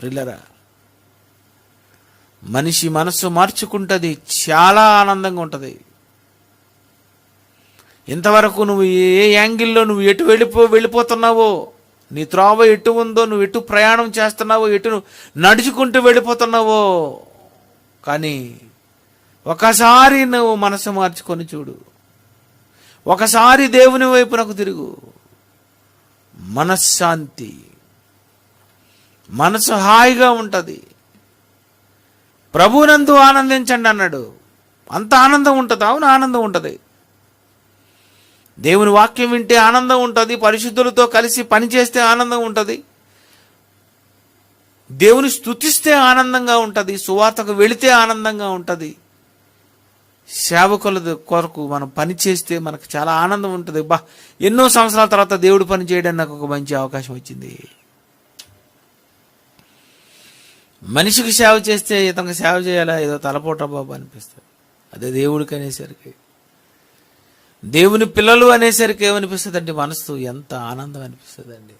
ప్రిల్లరా మనిషి మనస్సు మార్చుకుంటుంది చాలా ఆనందంగా ఉంటుంది. ఇంతవరకు నువ్వు ఏ యాంగిల్లో నువ్వు ఎటు వెళ్ళిపో వెళ్ళిపోతున్నావో నీ త్రోవ ఎటు ఉందో నువ్వు ఎటు ప్రయాణం చేస్తున్నావో ఎటు నడుచుకుంటూ వెళ్ళిపోతున్నావో కానీ ఒకసారి నువ్వు మనసు మార్చుకొని చూడు. ఒకసారి దేవుని వైపునకు తిరుగు. మనశ్శాంతి. మనసు హాయిగా ఉంటుంది. ప్రభునందు ఆనందించండి అన్నాడు. అంత ఆనందం ఉంటుంది. అవును ఆనందం ఉంటుంది. దేవుని వాక్యం వింటే ఆనందం ఉంటుంది. పరిశుద్ధులతో కలిసి పనిచేస్తే ఆనందం ఉంటుంది. దేవుని స్తుతిస్తే ఆనందంగా ఉంటుంది. సువార్తకు వెళితే ఆనందంగా ఉంటుంది. సేవకుల కొరకు మనం పని చేస్తే మనకు చాలా ఆనందం ఉంటుంది. బా ఎన్నో సంవత్సరాల తర్వాత దేవుడు పని చేయడానికి నాకు ఒక మంచి అవకాశం వచ్చింది. మనిషికి సేవ చేస్తే ఇతనికి సేవ చేయాలా? ఏదో తలపోట బాబు అనిపిస్తుంది. అదే దేవుడికి అనేసరికి. దేవుని పిల్లలు అనేసరికి ఏమనిపిస్తుందండి? మనసు ఎంత ఆనందం అనిపిస్తుంది అండి